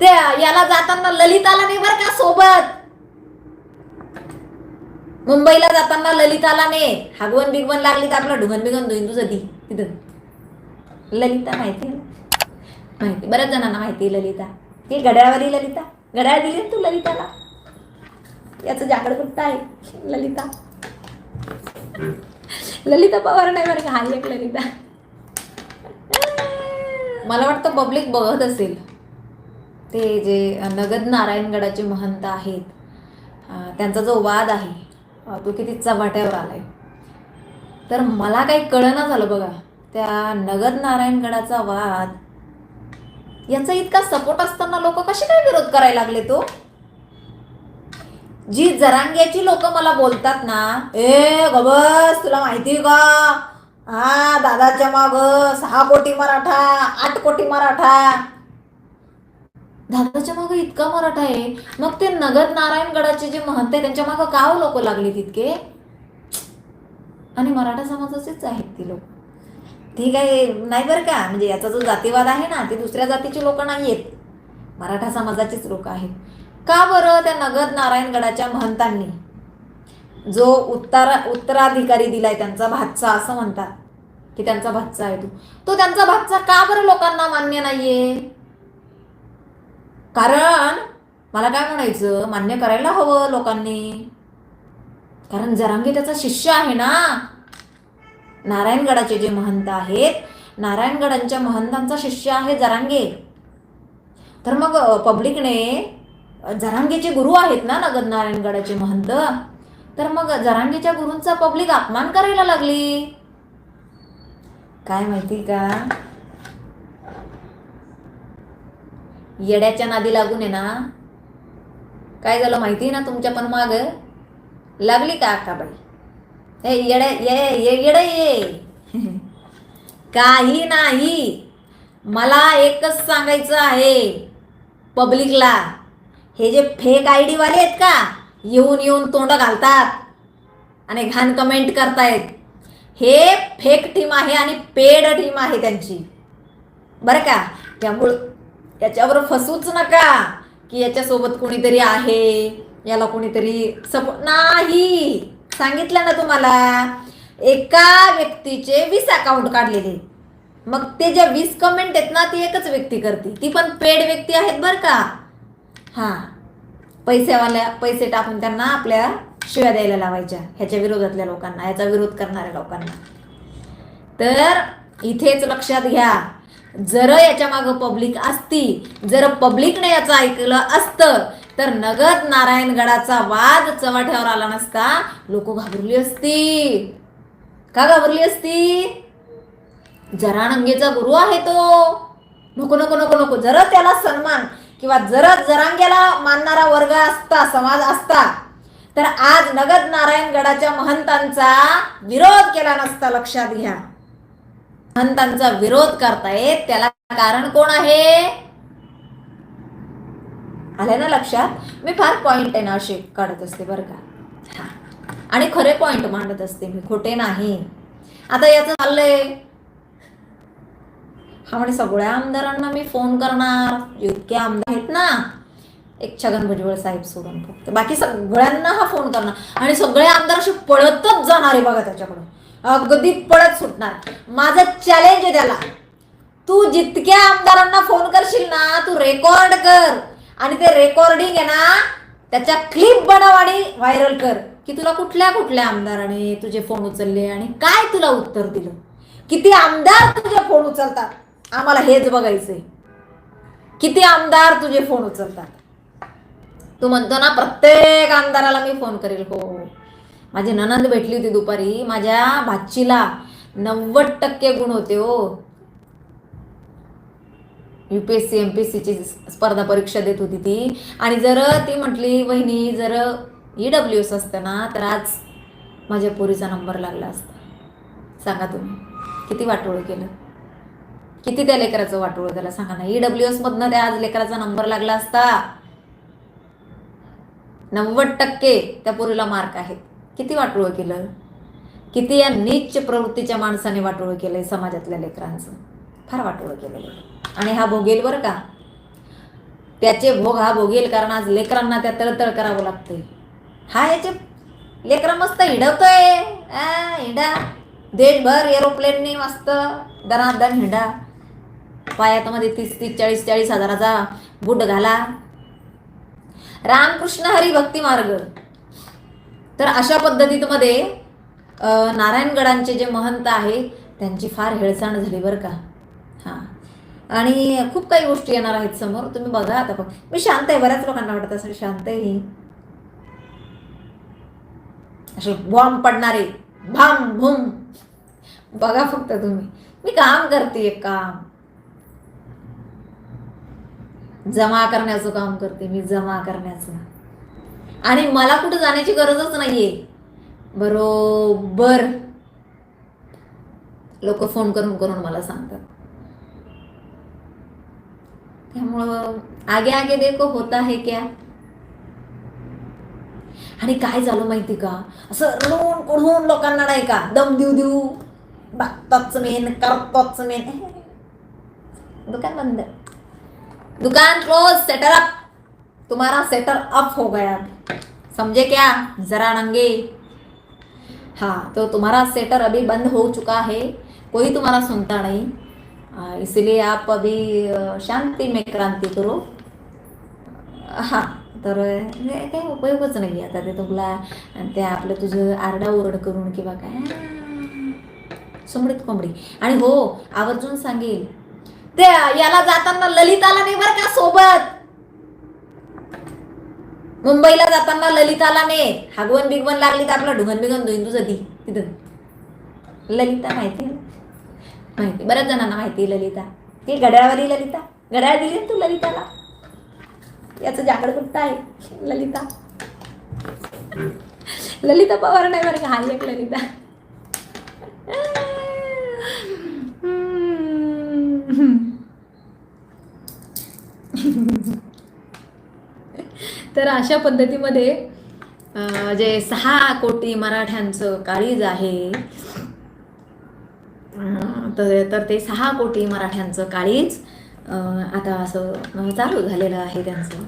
ते याला जाताना ललिताला नाही बरं का सोबत? मुंबईला जाताना ललिताला ने हागवण बिगवण लागली तर आपलं ढुगन बिगन धुईन तुझं ती तिथं. ललिता माहिती माहिती बऱ्याच जणांना माहिती ललिता. ती घड्याळवाली ललिता. घड्याळ दिली तू ललिताला? याचं जाकड कुठं आहे? ललिता. ललिता पवार नाही बरं का? हा एक ललिता. मला वाटतं पब्लिक बघत असेल. ते जे नगद नारायणगडाचे महंत आहेत त्यांचा जो वाद आहे तो किती चव्हाट्यावर आलाय. तर मला काही कळना झालं बघा त्या नगद नारायणगडाचा वाद याचा इतका सपोर्ट असताना लोक कसे काय विरोध करायला लागले तो? जी जरांग्याची लोक मला बोलतात ना ए गबस तुला माहिती का? हा दादाच्या माग सहा कोटी मराठा आठ कोटी मराठा दादाच्या मागे इतका मराठा आहे. मग ते नगर नारायणगडाचे जे महंत आहे त्यांच्या मागं का हो लोक लागले तितके? आणि मराठा समाजाचेच आहेत ते लोक. ठीक आहे नाही बरं का? म्हणजे याचा जो जातीवाद आहे ना ते दुसऱ्या जातीचे लोक नाही आहेत मराठा समाजाचेच लोक आहेत. का बरं त्या नगर नारायणगडाच्या महंतांनी? जो उत्तरा उत्तराधिकारी दिलाय त्यांचा भातचा असं म्हणतात. की त्यांचा भातचा आहे तो. तो त्यांचा भातचा का बरं लोकांना मान्य नाहीये? कारण मला काय म्हणायचं? मान्य करायला हवं लोकांनी. कारण जरांगे त्याचा शिष्य आहे ना. नारायणगडाचे जे महंत आहेत नारायणगडांच्या महंतांचा शिष्य आहे जरांगे. तर मग पब्लिकने जरांगेचे गुरु आहेत ना नगद नारायणगडाचे महंत तर मग जरांगेच्या गुरूंचा पब्लिक अपमान करायला लागली. काय माहिती का? येड्याच्या नादी लागून आहे ना काय झालं माहिती ना तुमच्या पण माग? लागली का अक्काबाई हे येड्या ये ये ये. काही नाही. मला एकच सांगायचं आहे पब्लिकला. हे जे फेक आय डी वाले आहेत का येऊन येऊन तोंड घालतात आणि घाण कमेंट करतायत. हे फेक टीम आहे आणि पेड टीम आहे त्यांची. बरं का? त्यामुळं याच्यावर फसूच नका की याच्यासोबत कोणीतरी आहे याला कोणीतरी सप नाही. सांगितलं ना तुम्हाला एका व्यक्तीचे वीस अकाउंट काढलेले. मग ते ज्या वीस कमेंट आहेत ना ती एकच व्यक्ती करते. ती पण पेड व्यक्ती आहेत बरं का. हां. पैसेवाल्या पैसे टाकून त्यांना आपल्या शिव्या द्यायला लावायच्या ह्याच्या विरोधातल्या लोकांना ह्याचा विरोध करणाऱ्या लोकांना. तर इथेच लक्षात घ्या. जर याच्या मागं पब्लिक असती जर पब्लिकने याचं ऐकलं असतं तर नगद नारायणगडाचा वाद चव्हाट्यावर आला नसता लोक घाबरली असती. का घाबरली असती? जरानंगेचा गुरु आहे तो. नको नको नको नको. जर त्याला सन्मान किंवा जर जरांग्याला मानणारा वर्ग असता समाज असता तर आज नगद नारायणगडाच्या महंतांचा विरोध केला नसता लक्षात घ्या. महंतांचा विरोध करतायत. त्याला कारण कोण आहे? आलं ना लक्षात? मी फार पॉइंट आहे ना असे काढत असते बरं का? हा. आणि खरे पॉइंट मांडत असते मी खोटे नाही. आता याचं चाललंय. हा म्हणे सगळ्या आमदारांना मी फोन करणार. इतके आमदार आहेत ना. एक छगन भुजबळ साहेब सोडून फक्त. बाकी सगळ्यांना हा फोन करणार. आणि सगळे आमदार असे पळतच जाणार आहे बघा त्याच्याकडून. अगदी पळत सुटणार. माझं चॅलेंज आहे त्याला. तू जितक्या आमदारांना फोन करशील ना तू रेकॉर्ड कर. आणि ते रेकॉर्डिंग आहे ना त्याच्या क्लिप बनव आणि व्हायरल कर. की तुला कुठल्या कुठल्या आमदाराने तुझे फोन उचलले आणि काय तुला उत्तर दिलं? किती आमदार तुझे फोन उचलतात? आम्हाला हेच बघायचंय. किती आमदार तुझे फोन उचलतात? तू म्हणतो ना प्रत्येक आमदाराला मी फोन करेल. हो. माझी ननंद भेटली होती दुपारी. माझ्या भाचीला नव्वद टक्के गुण होते हो. U P S C M P S सीची स्पर्धा परीक्षा देत होती ती. आणि जर ती म्हटली वहिनी जर ई डब्ल्यू एस असतं ना तर आज माझ्या पोरीचा नंबर लागला असता. सांगा तुम्ही. किती वाटोळं केलं. किती त्या लेकराचं वाटोळं त्याला सांगा ना. ई डब्ल्यू एसमधनं त्या आज लेकराचा नंबर लागला असता. नव्वद टक्के त्या पोरीला मार्क आहेत. किती वाटोळं केलं? किती या नीच प्रवृत्तीच्या माणसाने वाटोळं केलंय समाजातल्या लेकरांचं? फार वाटोळं केलेलं आहे. आणि हा भोगेल बरं का? त्याचे भोग हा भोगेल कारण आज लेकरांना त्या तळतळ करावं लागतंय. हा याचे लेकरं मस्त हिडवतोय. आ, हिंडा. देशभर एरोप्लेननी मस्त दनादन हिंडा. पायात मध्ये तीस तीस चाळीस चाळीस हजाराचा बूट घाला. रामकृष्ण हरी भक्ती मार्ग. तर अशा पद्धतीमध्ये नारायणगडांचे जे महंत आहे त्यांची फार हेळसाण झाली बरं का. हां. आणि खूप काही गोष्टी येणार आहेत समोर. तुम्ही बघा आता बघ मी शांत आहे बऱ्याच लोकांना वाटत असेल शांत आहे ही. असे बॉम्ब पडणारे भाम भूम बघा फक्त तुम्ही. मी काम करते काम. जमा करण्याचं काम करते मी जमा करण्याचं. आणि मला कुठं जाण्याची गरजच नाहीये. बरोबर. लोक फोन करून करून मला सांगतात. त्यामुळं आगे आगे देखो होता है क्या? आणि काय झालं माहिती का? असं रडून कुढून लोकांना नाही का? दम देऊ देऊ. बघताच मेन करताच मेन दुकान बंद. दुकान क्लोज सेटर अप तुम्हारा सेटर अप हो गया. समझे क्या? जरा नंगे। हाँ तो तुम्हारा सेटर अभी बंद हो चुका है। कोई तुम्हारा सुनता नहीं। इसलिए आप अभी शांति में क्रांती करो। हां तर काही उपयोगच नाही आता ते तुला. आणि ते आपलं तुझं आरडा ओरड करून किंवा काय. सुमडीत कोंबडी. आणि हो आवर्जून सांगेल. ते याला जाताना ललिताला नाही बरं का सोबत? मुंबईला जाताना ललिताला ने हागवण बिगवण लागली तर आपलं ढुगन बिगन धुईन तुझं ती. तिथं. ललिता माहिती माहिती. बऱ्याच जणांना माहिती ललिता. ती घड्याळवाली ललिता. घड्याळ दिली तू ललिताला? याचं जाकड कुठं आहे? ललिता. ललिता पवार नाही बरं का? हा एक ललिता. तर अशा पद्धतीमध्ये जे सहा कोटी मराठ्यांचं काळीज आहे तर तर ते सहा कोटी मराठ्यांचं काळीज आता असं चालू झालेलं आहे त्यांचं.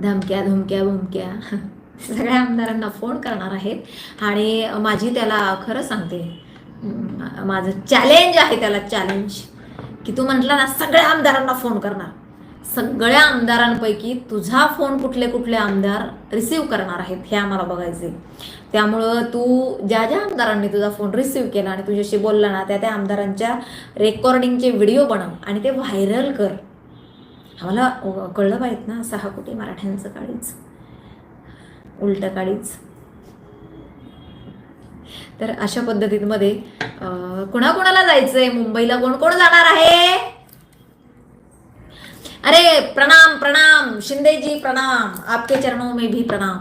धमक्या धुमक्या भुमक्या सगळ्या आमदारांना फोन करणार आहेत. आणि माझी त्याला खरं सांगते माझं चॅलेंज आहे त्याला चॅलेंज की तू म्हटला ना सगळ्या आमदारांना फोन करणार. सगळ्या आमदारांपैकी तुझा फोन कुठले कुठले आमदार रिसीव करणार आहेत हे आम्हाला बघायचे त्यामुळं तू ज्या ज्या आमदारांनी तुझा फोन रिसीव केला आणि तुझ्याशी बोलला ना त्या त्या आमदारांच्या रेकॉर्डिंगचे व्हिडिओ बनव आणि ते व्हायरल कर. आम्हाला कळलं पाहिजे ना सहा कोटी मराठ्यांचं काळीच. उलट काळीच. तर अशा पद्धतीमध्ये कुणाकुणाला जायचंय? मुंबईला कोण कोण जाणार आहे? अरे प्रणाम प्रणाम शिंदे जी प्रणाम आपके चरणों में भी प्रणाम.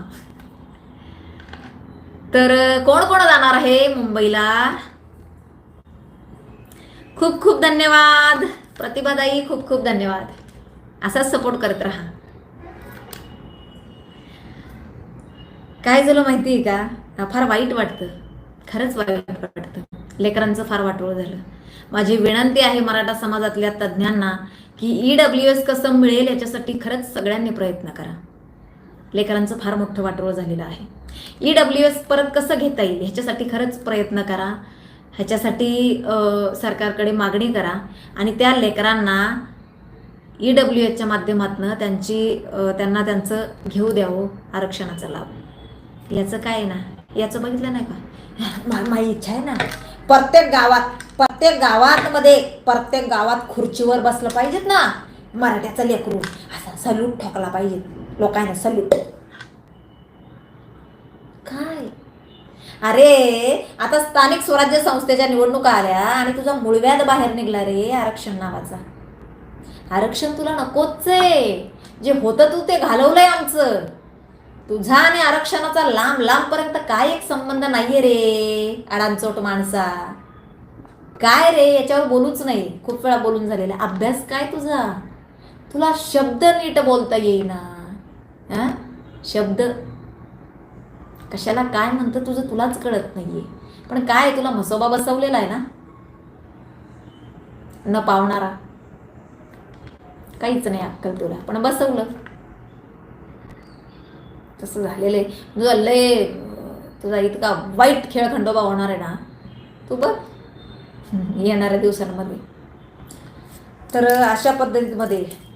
तर कोण कोण जाणार आहे मुंबईला? खूप खूप धन्यवाद. प्रतिभादाई खूप खूप धन्यवाद. असाच सपोर्ट करत राहा. काय झालं माहिती आहे का? फार वाईट वाटतं. खरंच वाईट वाटतं. लेकरांचं फार वाटोळ झालं. माझी विनंती आहे मराठा समाजातल्या तज्ज्ञांना की ई डब्ल्यू एस कसं मिळेल याच्यासाठी खरंच सगळ्यांनी प्रयत्न करा. लेकरांचं फार मोठं वाटोळ झालेलं आहे. ई डब्ल्यू एस परत कसं घेता येईल ह्याच्यासाठी खरंच प्रयत्न करा. ह्याच्यासाठी सरकारकडे मागणी करा. आणि त्या लेकरांना ई डब्ल्यू एसच्या माध्यमातून त्यांची त्यांना त्यांचं घेऊ द्यावं हो, आरक्षणाचा लाभ. याचं काय आहे ना? याचं बघितलं नाही का? माझी इच्छा आहे ना? प्रत्येक गावात प्रत्येक गावात मध्ये प्रत्येक गावात खुर्चीवर बसलं पाहिजेत ना. मराठ्याचं लेकरू. असा सल्यूट ठोकला पाहिजे. लोकांना सल्यूट काय? अरे आता स्थानिक स्वराज्य संस्थेच्या निवडणुका आल्या आणि तुझा मुळव्याद बाहेर निघला रे आरक्षण नावाचा. आरक्षण तुला नकोच आहे. जे होतं तू ते घालवलंय आमचं. तुझा आणि आरक्षणाचा लांब लांब पर्यंत काय एक संबंध नाहीये रे अडांचोट माणसा. काय रे? याच्यावर बोलूच नाही. खूप वेळा बोलून झालेला. अभ्यास काय तुझा? तुला शब्द नीट बोलता येईना. शब्द. कशाला काय म्हणतं तुझं तुलाच कळत नाहीये. पण काय तुला म्हसोबा बसवलेला आहे ना? न पावणारा. काहीच नाही अक्कल तुला. पण बसवलं. तसं झालेलं आहे. तुझा लय तुझा इतका वाईट खेळ खंडोबा होणार आहे ना. तू बघ. येणाऱ्या दिवसांमध्ये. तर अशा पद्धतीमध्ये